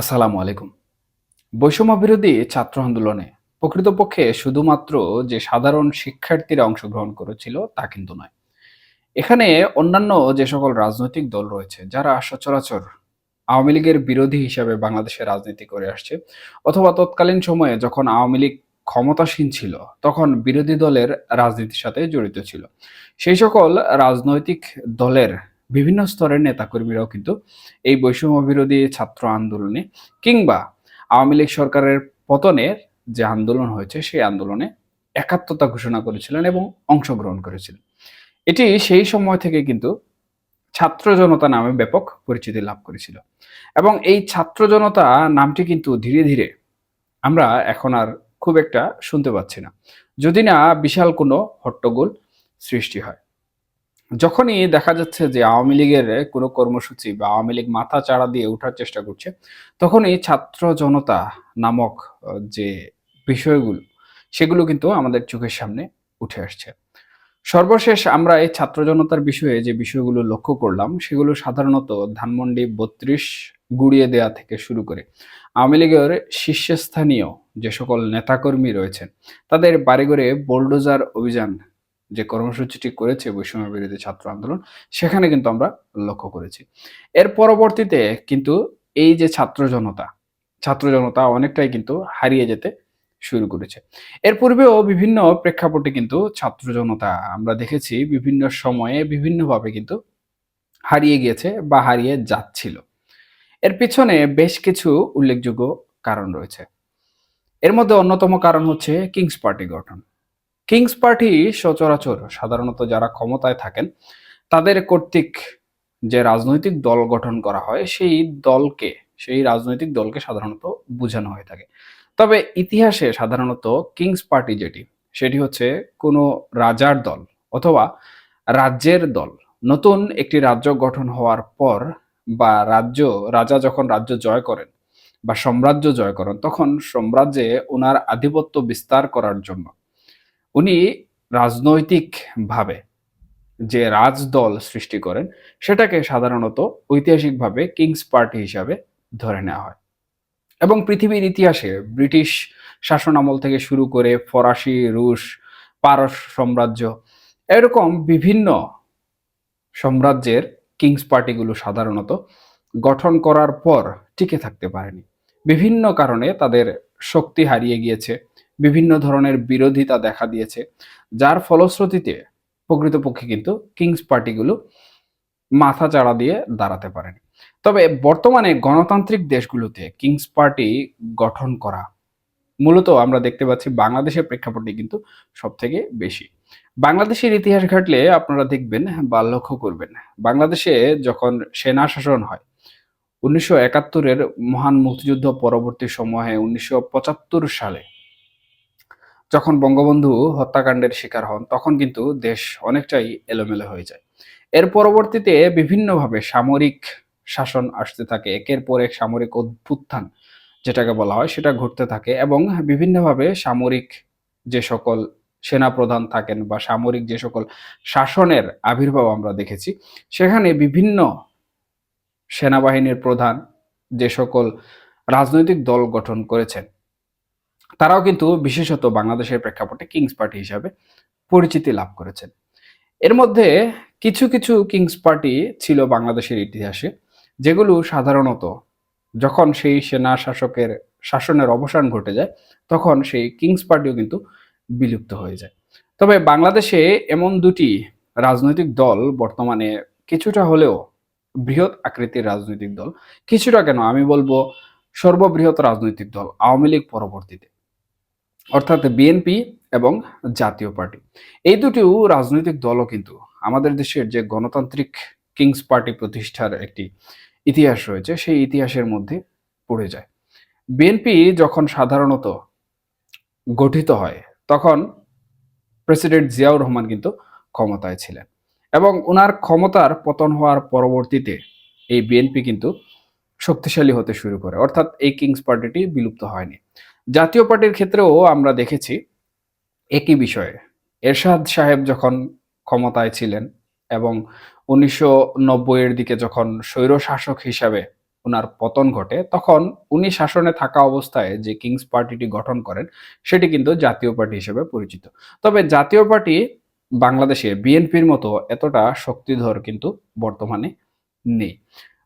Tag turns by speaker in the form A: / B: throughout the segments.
A: আসসালামু আলাইকুম। বৈষম্য বিরোধী ছাত্র আন্দোলনে প্রকৃতপক্ষে শুধুমাত্র যে সাধারণ শিক্ষার্থীরা অংশগ্রহণ করেছিল তা কিন্তু নয়। এখানে অন্যান্য যে সকল রাজনৈতিক দল রয়েছে, যারা সচরাচর আওয়ামী লীগের বিরোধী হিসাবে বাংলাদেশে রাজনীতি করে আসছে, অথবা তৎকালীন সময়ে যখন আওয়ামী লীগ ক্ষমতাসীন ছিল, তখন বিরোধী দলের রাজনীতির সাথে জড়িত ছিল। সেই সকল রাজনৈতিক দলের বিভিন্ন স্তরের নেতাকর্মীরাও কিন্তু এই বৈষম্য বিরোধী ছাত্র আন্দোলনে কিংবা আওয়ামী লীগ সরকারের পতনের যে আন্দোলন হয়েছে, সেই আন্দোলনে একাত্মতা ঘোষণা করেছিলেন এবং অংশগ্রহণ করেছিলেন। এটি সেই সময় থেকে কিন্তু ছাত্র জনতা নামে ব্যাপক পরিচিতি লাভ করেছিল এবং এই ছাত্র জনতা নামটি কিন্তু ধীরে ধীরে আমরা এখন আর খুব একটা শুনতে পাচ্ছি না। যদি না বিশাল কোনো হট্টগোল সৃষ্টি হয়। যখনই দেখা যাচ্ছে যে আওয়ামী লীগের কোনো কর্মসূচি বা আওয়ামী লীগ মাথা চাড়া দিয়ে ওঠার চেষ্টা করছে, তখনই ছাত্র জনতা নামক যে বিষয়গুলো, সেগুলো কিন্তু আমাদের চোখের সামনে উঠে আসছে। সর্বশেষ আমরা এই ছাত্র জনতার বিষয়ে যে বিষয়গুলো লক্ষ্য করলাম, সেগুলো সাধারণত ধানমন্ডি বত্রিশ গুড়িয়ে দেয়া থেকে শুরু করে আওয়ামী লীগের শীর্ষস্থানীয় যে সকল নেতাকর্মী রয়েছেন, তাদের বাড়ি ঘরে বোলডোজার অভিযান যে কর্মসূচিটি করেছে, বৈষম্য বিরোধী ছাত্র আন্দোলন, সেখানে কিন্তু আমরা লক্ষ্য করেছি। এর পরবর্তীতে কিন্তু এই যে ছাত্র জনতা ছাত্র জনতা অনেকটাই কিন্তু হারিয়ে যেতে শুরু করেছে। এর পূর্বেও বিভিন্ন প্রেক্ষাপটে কিন্তু ছাত্র জনতা আমরা দেখেছি বিভিন্ন সময়ে বিভিন্নভাবে কিন্তু হারিয়ে গিয়েছে বা হারিয়ে যাচ্ছিল। এর পিছনে বেশ কিছু উল্লেখযোগ্য কারণ রয়েছে। এর মধ্যে অন্যতম কারণ হচ্ছে কিংস পার্টি গঠন। কিংস পার্টি সচরাচর সাধারণত যারা ক্ষমতায় থাকেন, তাদের কর্তৃক যে রাজনৈতিক দল গঠন করা হয়, সেই দলকে, সেই রাজনৈতিক দলকে সাধারণত বোঝানো হয়ে থাকে। তবে ইতিহাসে সাধারণত কিংস পার্টি যেটি, সেটি হচ্ছে কোনো রাজার দল অথবা রাজ্যের দল। নতুন একটি রাজ্য গঠন হওয়ার পর বা রাজ্য, রাজা যখন রাজ্য জয় করেন বা সাম্রাজ্য জয় করেন, তখন সাম্রাজ্যে ওনার আধিপত্য বিস্তার করার জন্য উনি রাজনৈতিকভাবে যে রাজদল সৃষ্টি করেন, সেটাকে সাধারণত ঐতিহাসিকভাবে কিংস পার্টি হিসাবে ধরে নেওয়া হয়। এবং পৃথিবীর ইতিহাসে ব্রিটিশ শাসন আমল থেকে শুরু করে ফরাসি, রুশ, পারস সাম্রাজ্য, এরকম বিভিন্ন সাম্রাজ্যের কিংস পার্টিগুলো সাধারণত গঠন করার পর টিকে থাকতে পারেনি। বিভিন্ন কারণে তাদের শক্তি হারিয়ে গিয়েছে। বিভিন্ন ধরনের বিরোধিতা দেখা দিয়েছে, যার ফলশ্রুতিতে প্রকৃতপক্ষে কিন্তু কিংস পার্টিগুলো মাথা চাড়া দিয়ে দাঁড়াতে পারেনি। তবে বর্তমানে গণতান্ত্রিক দেশগুলোতে কিংস পার্টি গঠন করা মূলত আমরা দেখতে পাচ্ছি বাংলাদেশের প্রেক্ষাপটে কিন্তু সব থেকে বেশি। বাংলাদেশের ইতিহাস ঘাটলে আপনারা দেখবেন বা লক্ষ্য করবেন, বাংলাদেশে যখন সেনা শাসন হয়, উনিশশো একাত্তরের মহান মুক্তিযুদ্ধ পরবর্তী সময়ে উনিশশো পঁচাত্তর সালে যখন বঙ্গবন্ধু হত্যাকাণ্ডের শিকার হন, তখন কিন্তু দেশ অনেকটাই এলোমেলো হয়ে যায়। এর পরবর্তীতে বিভিন্নভাবে সামরিক শাসন আসতে থাকে। একের পর এক সামরিক অভ্যুত্থান, যেটাকে বলা হয়, সেটা ঘটতে থাকে এবং বিভিন্নভাবে সামরিক যে সকল সেনাপ্রধান থাকেন বা সামরিক যে সকল শাসনের আবির্ভাব আমরা দেখেছি, সেখানে বিভিন্ন সেনাবাহিনীর প্রধান যে সকল রাজনৈতিক দল গঠন করেছেন তারাও কিন্তু বিশেষত বাংলাদেশের প্রেক্ষাপটে কিংস পার্টি হিসাবে পরিচিতি লাভ করেছেন। এর মধ্যে কিছু কিছু কিংস পার্টি ছিল বাংলাদেশের ইতিহাসে, যেগুলো সাধারণত যখন সেই সেনা শাসকের শাসনের অবসান ঘটে যায়, তখন সেই কিংস পার্টিও কিন্তু বিলুপ্ত হয়ে যায়। তবে বাংলাদেশে এমন দুটি রাজনৈতিক দল বর্তমানে কিছুটা হলেও বৃহৎ আকৃতির রাজনৈতিক দল, কিছুটা কেন আমি বলব সর্ববৃহৎ রাজনৈতিক দল আওয়ামী লীগ পরবর্তীতে। অর্থাৎ বিএনপি এবং জাতীয় পার্টি। এই দুটি রাজনৈতিক দলও কিন্তু। আমাদের দেশের যে গণতান্ত্রিক কিংস পার্টি প্রতিষ্ঠার একটি ইতিহাস রয়েছে, সেই ইতিহাসের মধ্যে পড়ে যায়। বিএনপি যখন সাধারণত গঠিত হয়, তখন প্রেসিডেন্ট জিয়াউর রহমান কিন্তু ক্ষমতায় ছিলেন এবং ওনার ক্ষমতার পতন হওয়ার পরবর্তীতে এই বিএনপি কিন্তু শক্তিশালী হতে শুরু করে। অর্থাৎ এই কিংস পার্টিটি বিলুপ্ত হয়নি। জাতীয় পার্টির ক্ষেত্রেও আমরা দেখেছি একই বিষয়ে। এরশাদ সাহেব যখন ক্ষমতায় ছিলেন এবং উনিশশো নব্বইয়ের দিকে যখন স্বৈর শাসক হিসাবে ওনার পতন ঘটে, তখন উনি শাসনে থাকা অবস্থায় যে কিংস পার্টিটি গঠন করেন, সেটি কিন্তু জাতীয় পার্টি হিসেবে পরিচিত। তবে জাতীয় পার্টি বাংলাদেশে বিএনপির মতো এতটা শক্তিধর কিন্তু বর্তমানে নেই।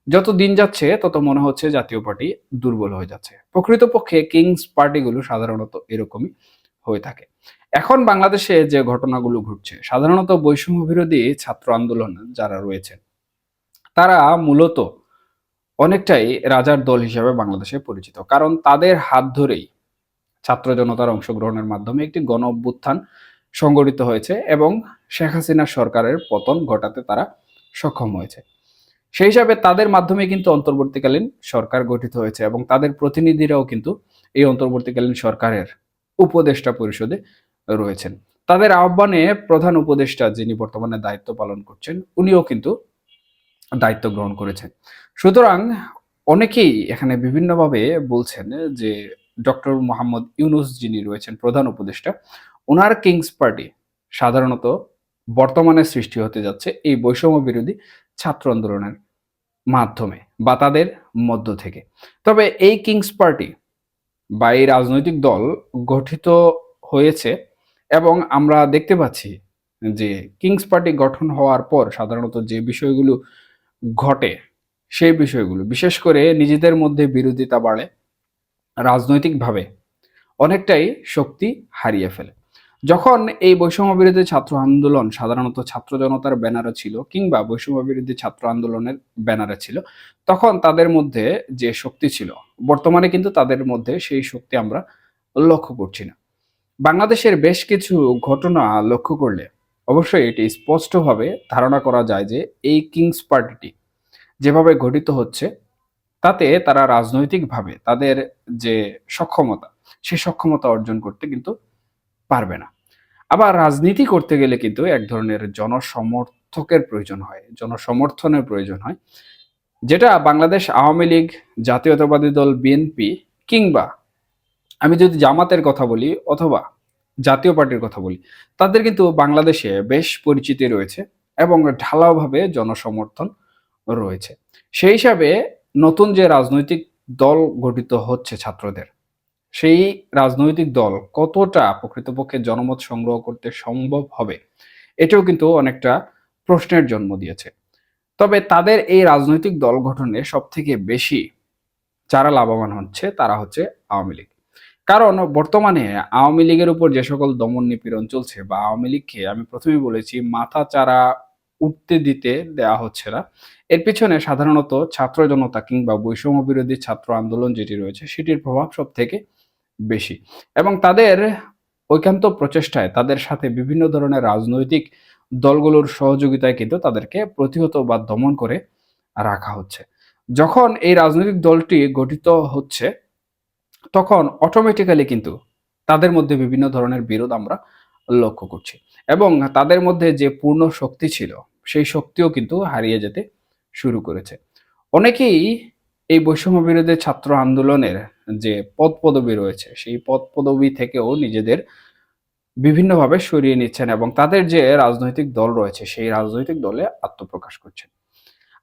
A: যত দিন যাচ্ছে, তত মনে হচ্ছে জাতীয় পার্টি দুর্বল হয়ে যাচ্ছে। প্রকৃতপক্ষে কিংস পার্টিগুলো সাধারণত এরকমই হয়ে থাকে। এখন বাংলাদেশে যে ঘটনাগুলো ঘটছে, সাধারণত বৈষম্য বিরোধী ছাত্র আন্দোলন যারা রয়েছেন, তারা মূলত অনেকটাই রাজার দল হিসেবে বাংলাদেশে পরিচিত। কারণ তাদের হাত ধরেই ছাত্র জনতার অংশগ্রহণের মাধ্যমে একটি গণ অভ্যুত্থান সংগঠিত হয়েছে এবং শেখ হাসিনা সরকারের পতন ঘটাতে তারা সক্ষম হয়েছে। সেই হিসাবে তাদের মাধ্যমে কিন্তু অন্তর্বর্তীকালীন সরকার গঠিত হয়েছে এবং তাদের প্রতিনিধিরাও কিন্তু এই অন্তর্বর্তীকালীন সরকারের উপদেষ্টা পরিষদে রয়েছেন। তাদের আহ্বানে প্রধান উপদেষ্টা যিনি বর্তমানে দায়িত্ব পালন করছেন, উনিও কিন্তু দায়িত্ব গ্রহণ করেছেন। সুতরাং অনেকেই এখানে বিভিন্নভাবে বলছেন যে ডক্টর মোহাম্মদ ইউনুস যিনি রয়েছেন প্রধান উপদেষ্টা, ওনার কিংস পার্টি সাধারণত বর্তমানে সৃষ্টি হতে যাচ্ছে এই বৈষম্য বিরোধী ছাত্র আন্দোলনের মাধ্যমে বা তাদের মধ্য থেকে। তবে এই কিংস পার্টি বা এই রাজনৈতিক দল গঠিত হয়েছে এবং আমরা দেখতে পাচ্ছি যে কিংস পার্টি গঠন হওয়ার পর সাধারণত যে বিষয়গুলো ঘটে সেই বিষয়গুলো, বিশেষ করে নিজেদের মধ্যে বিরোধিতা বাড়ে, রাজনৈতিকভাবে অনেকটাই শক্তি হারিয়ে ফেলে। যখন এই বৈষম্য বিরোধী ছাত্র আন্দোলন সাধারণত ছাত্র জনতার ব্যানারে ছিল কিংবা বৈষম্য বিরোধী ছাত্র আন্দোলনের ব্যানারে ছিল, তখন তাদের মধ্যে যে শক্তি ছিল, বর্তমানে কিন্তু তাদের মধ্যে সেই শক্তি আমরা লক্ষ্য করছি না। বাংলাদেশের বেশ কিছু ঘটনা লক্ষ্য করলে অবশ্যই এটি স্পষ্টভাবে ধারণা করা যায় যে এই কিংস পার্টিটি যেভাবে গঠিত হচ্ছে, তাতে তারা রাজনৈতিকভাবে তাদের যে সক্ষমতা সেই সক্ষমতা অর্জন করতে কিন্তু পারবে না। আবার রাজনীতি করতে গেলে কিন্তু এক ধরনের জনসমর্থকের প্রয়োজন হয়, জনসমর্থনের প্রয়োজন হয়, যেটা বাংলাদেশ আওয়ামী লীগ, জাতীয়তাবাদী দল বিএনপি কিংবা আমি যদি জামাতের কথা বলি অথবা জাতীয় পার্টির কথা বলি, তাদের কিন্তু বাংলাদেশে বেশ পরিচিতি রয়েছে এবং ঢালাওভাবে জনসমর্থন রয়েছে। সেই হিসাবে নতুন যে রাজনৈতিক দল গঠিত হচ্ছে ছাত্রদের সেই রাজনৈতিক দল কতটা প্রকৃতপক্ষে জনমত সংগ্রহ করতে সম্ভব হবে, এটাও কিন্তু অনেকটা প্রশ্নের জন্ম দিয়েছে। তবে তাদের এই রাজনৈতিক দল গঠনে সব থেকে বেশি যারা লাভবান হচ্ছে তারা হচ্ছে আওয়ামী লীগ। কারণ বর্তমানে আওয়ামী লীগের উপর যে সকল দমন নিপীড়ন চলছে বা আওয়ামী লীগকে আমি প্রথমে বলেছি মাথা চারা উঠতে দিতে দেওয়া হচ্ছে না। এর পিছনে সাধারণত ছাত্র জনতা কিংবা বৈষম্য বিরোধী ছাত্র আন্দোলন যেটি রয়েছে সেটির প্রভাব সব থেকে বেশি। এবং তাদের ঐকান্ত প্রচেষ্টায় তাদের সাথে বিভিন্ন ধরনের রাজনৈতিক দলগুলোর সহযোগিতায় কিন্তু তাদেরকে প্রতিহত বা দমন করে রাখা হচ্ছে। যখন এই রাজনৈতিক দলটি গঠিত হচ্ছে, তখন অটোমেটিক্যালি কিন্তু তাদের মধ্যে বিভিন্ন ধরনের বিরোধ আমরা লক্ষ্য করছি। এবং তাদের মধ্যে যে পূর্ণ শক্তি ছিল, সেই শক্তিও কিন্তু হারিয়ে যেতে শুরু করেছে। অনেকেই এই বৈষম্য বিরোধী ছাত্র আন্দোলনের যে পদ পদবি রয়েছে, সেই পদ পদবি থেকেও নিজেদের বিভিন্নভাবে সরিয়ে নিচ্ছেন এবং তাদের যে রাজনৈতিক দল রয়েছে, সেই রাজনৈতিক দলে আত্মপ্রকাশ করছেন।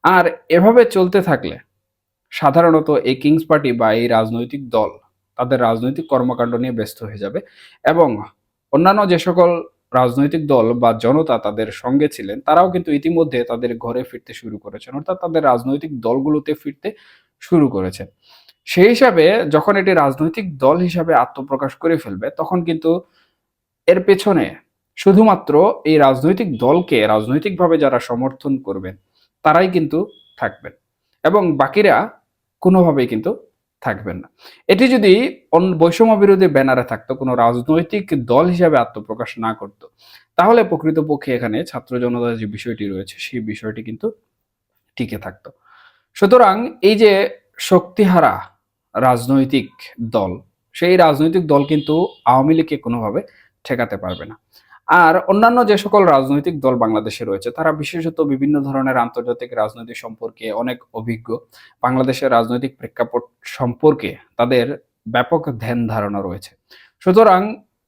A: আর এভাবে চলতে থাকলে সাধারণত এই কিংস পার্টি বা এই রাজনৈতিক দল তাদের রাজনৈতিক কর্মকাণ্ড নিয়ে ব্যস্ত হয়ে যাবে এবং অন্যান্য যে সকল রাজনৈতিক দল বা জনতা তাদের সঙ্গে ছিলেন, তারাও কিন্তু ইতিমধ্যে তাদের ঘরে ফিরতে শুরু করেছেন, অর্থাৎ তাদের রাজনৈতিক দলগুলোতে ফিরতে শুরু করেছেন। সেই হিসাবে যখন এটি রাজনৈতিক দল হিসাবে আত্মপ্রকাশ করে ফেলবে, তখন কিন্তু এর পেছনে শুধুমাত্র এই রাজনৈতিক দলকে রাজনৈতিকভাবে যারা সমর্থন করবেন তারাই কিন্তু থাকবেন এবং বাকিরা কোনোভাবেই কিন্তু থাকবেন না। এটি যদি বৈষম্য বিরোধী ব্যানারে থাকতো, কোনো রাজনৈতিক দল হিসাবে আত্মপ্রকাশ না করতো, তাহলে প্রকৃতপক্ষে এখানে ছাত্র জনতার যে বিষয়টি রয়েছে, সেই বিষয়টি কিন্তু টিকে থাকতো। সুতরাং এই যে শক্তিহারা রাজনৈতিক দল, সেই রাজনৈতিক দল কিন্তু আওয়ামী লীগকে কোনোভাবে ঠেকাতে পারবে না। আর অন্যান্য যে সকল রাজনৈতিক দল বাংলাদেশে রয়েছে, তারা বিশেষত বিভিন্ন ধরনের আন্তর্জাতিক রাজনৈতিক সম্পর্কে অনেক অভিজ্ঞ। বাংলাদেশের রাজনৈতিক প্রেক্ষাপট সম্পর্কে তাদের ব্যাপক ধ্যান ধারণা রয়েছে। সুতরাং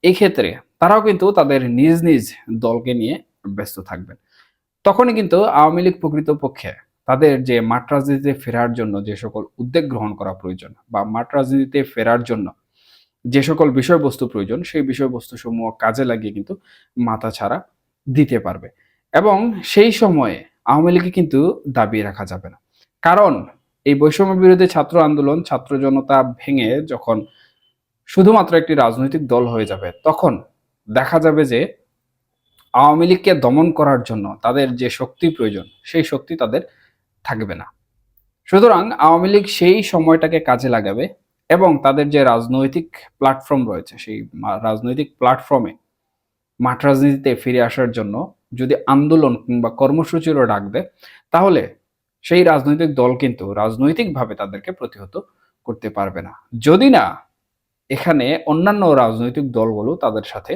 A: এই ক্ষেত্রে তারাও কিন্তু তাদের নিজ নিজ দলকে নিয়ে ব্যস্ত থাকবেন। তখনই কিন্তু আওয়ামী লীগ প্রকৃতপক্ষে তাদের যে মাঠ রাজনীতিতে ফেরার জন্য যে সকল উদ্যোগ গ্রহণ করা প্রয়োজন বা মাঠ রাজনীতিতে ফেরার জন্য যে সকল বিষয়বস্তু প্রয়োজন, সেই বিষয়বস্তু সমূহ কাজে লাগিয়ে কিন্তু মাথা ছাড়া দিতে পারবে। এবং সেই সময়ে আওয়ামী লীগকে কিন্তু দাবিয়ে রাখা যাবে না। কারণ এই বৈষম্য বিরোধী ছাত্র আন্দোলন, ছাত্র জনতা ভেঙে যখন শুধুমাত্র একটি রাজনৈতিক দল হয়ে যাবে, তখন দেখা যাবে যে আওয়ামী লীগকে দমন করার জন্য তাদের যে শক্তি প্রয়োজন, সেই শক্তি তাদের থাকবে না। সুতরাং আওয়ামী লীগ সেই সময়টাকে কাজে লাগাবে এবং তাদের যে রাজনৈতিক প্ল্যাটফর্ম রয়েছে, সেই রাজনৈতিক প্ল্যাটফর্মে মাঠ রাজনীতিতে ফিরে আসার জন্য যদি আন্দোলন কিংবা কর্মসূচিরও ডাক দেয়, তাহলে সেই রাজনৈতিক দল কিন্তু রাজনৈতিকভাবে তাদেরকে প্রতিহত করতে পারবে না। যদি না, এখানে অন্যান্য রাজনৈতিক দলগুলো তাদের সাথে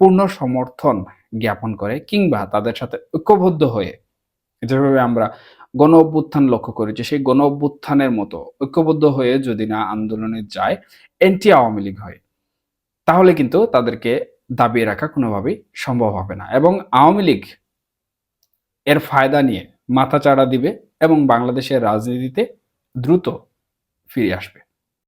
A: পূর্ণ সমর্থন জ্ঞাপন করে কিংবা তাদের সাথে ঐক্যবদ্ধ হয়ে, যেভাবে আমরা গণ অভ্যুত্থান লক্ষ্য করেছে সেই গণ অভ্যুত্থানের মতো ঐক্যবদ্ধ হয়ে যদি না আন্দোলনে যায়, এন্টি আওয়ামী লীগ হয়, তাহলে কিন্তু তাদেরকে দাবিয়ে রাখা কোনোভাবেই সম্ভব হবে না এবং আওয়ামী লীগ এর ফায়দা নিয়ে মাথাচাড়া দিবে এবং বাংলাদেশের রাজনীতিতে দ্রুত ফিরে আসবে।